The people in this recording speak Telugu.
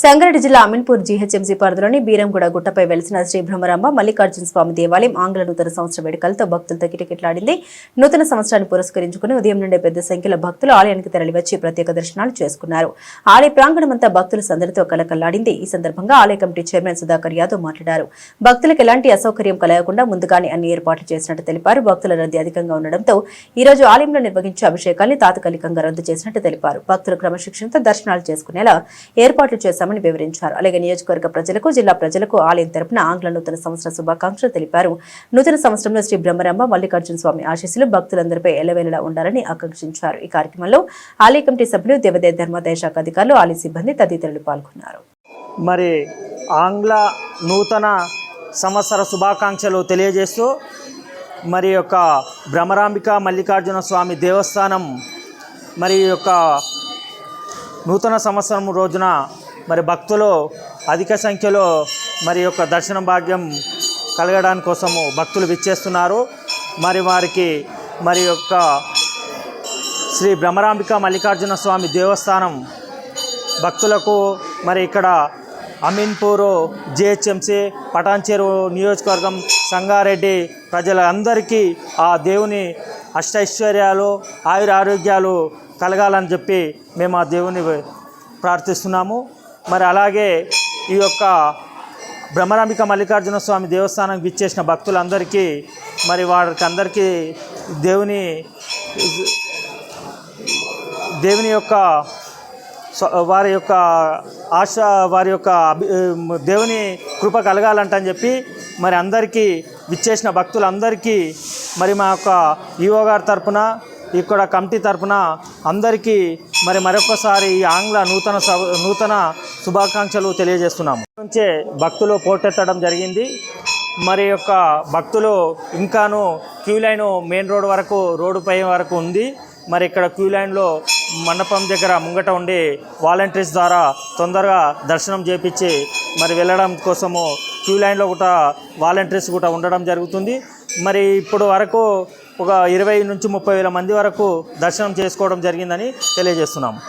సంగారెడ్డి జిల్లా అమీన్పూర్ జీహెచ్ఎంసీ పరిధిలోని బీరంగూడ గుట్టపై వెలిసిన శ్రీ భ్రమరాంబ మల్లికార్జున స్వామి దేవాలయం ఆంగ్ల నూతన సంవత్సర వేడుకలతో భక్తులతో కిటకిటలాడింది. నూతన సంవత్సరాన్ని పురస్కరించుకుని ఉదయం నుండే పెద్ద సంఖ్యలో భక్తులు ఆలయానికి తరలివచ్చి ప్రత్యేక దర్శనాలు చేసుకున్నారు. ఆలయ ప్రాంగణమంతా భక్తుల సందడితో కలకల్లాడింది. ఈ సందర్భంగా ఆలయ కమిటీ చైర్మన్ సుధాకర్ యాదవ్ మాట్లాడారు. భక్తులకు ఎలాంటి అసౌకర్యం కలగకుండా ముందుగానే అన్ని ఏర్పాట్లు చేసినట్టు తెలిపారు. భక్తుల రద్దీ అధికంగా ఉండడంతో ఈ రోజు ఆలయంలో నిర్వహించే అభిషేకాన్ని తాత్కాలికంగా రద్దు చేసినట్టు తెలిపారు. భక్తులు క్రమశిక్షణతో దర్శనాలు చేసుకునేలా ఏర్పాట్లు చేశామని వివరించారు. అలాగే నియోజకవర్గ ప్రజలకు జిల్లా ప్రజలకు ఆలయం తరపున ఆంగ్ల నూతన సంవత్సర శుభాకాంక్షలు తెలిపారు. నూతన సంవత్సరంలో శ్రీ బ్రహ్మరాంబ మల్లికార్జున స్వామి ఆశీస్సులు భక్తులందరిపై ఎల్లవేళలా ఉండాలని ఆకాంక్షించారు. ఈ కార్యక్రమంలో ఆలయ కమిటీ సభ్యులు దేవదేవ ధర్మాదాయ శాఖ అధికారులు ఆలయ సిబ్బంది తదితరులు పాల్గొన్నారు. మరి ఆంగ్ల నూతన సంవత్సర శుభాకాంక్షలు తెలియజేస్తూ మరి యొక్క భ్రమరాంబిక మల్లికార్జున స్వామి దేవస్థానం మరి యొక్క నూతన సంవత్సరం రోజున మరి భక్తులు అధిక సంఖ్యలో మరి యొక్క దర్శన భాగ్యం కలగడానికి కోసము భక్తులు విచ్చేస్తున్నారు. మరి వారికి మరి యొక్క శ్రీ భ్రమరాంబిక మల్లికార్జున స్వామి దేవస్థానం భక్తులకు మరి ఇక్కడ అమీన్పూరు జిహెచ్ఎంసి పటాన్చేరు నియోజకవర్గం సంగారెడ్డి ప్రజలందరికీ ఆ దేవుని అష్టైశ్వర్యాలు ఆయుర ఆరోగ్యాలు కలగాలని చెప్పి మేము ఆ దేవుని ప్రార్థిస్తున్నాము. మరి అలాగే ఈ యొక్క బ్రహ్మరాంబిక మల్లికార్జున స్వామి దేవస్థానానికి విచ్చేసిన భక్తులందరికీ మరి వారికి అందరికీ దేవుని దేవుని యొక్క వారి యొక్క ఆశ వారి యొక్క అభి దేవుని కృప కలగాలంట అని చెప్పి మరి అందరికీ విచ్చేసిన భక్తులందరికీ మరి మా యొక్క ఈఓ గారి తరపున ఇక్కడ కమిటీ తరపున అందరికీ మరి మరొకసారి ఈ ఆంగ్ల నూతన నూతన శుభాకాంక్షలు తెలియజేస్తున్నాము. నుంచే భక్తులు పోటెత్తడం జరిగింది. మరి యొక్క భక్తులు ఇంకాను క్యూ లైన్ మెయిన్ రోడ్ వరకు రోడ్డు పై వరకు ఉంది. మరి ఇక్కడ క్యూ లైన్లో మండపం దగ్గర ముంగట ఉండి వాలంటీర్స్ ద్వారా తొందరగా దర్శనం చేపించి మరి వెళ్ళడం కోసము క్యూ లైన్లో కూడా వాలంటీర్స్ కూడా ఉండడం జరుగుతుంది. మరి ఇప్పుడు వరకు ఒక ఇరవై నుంచి ముప్పై వేల మంది వరకు దర్శనం చేసుకోవడం జరిగిందని తెలియజేస్తున్నాము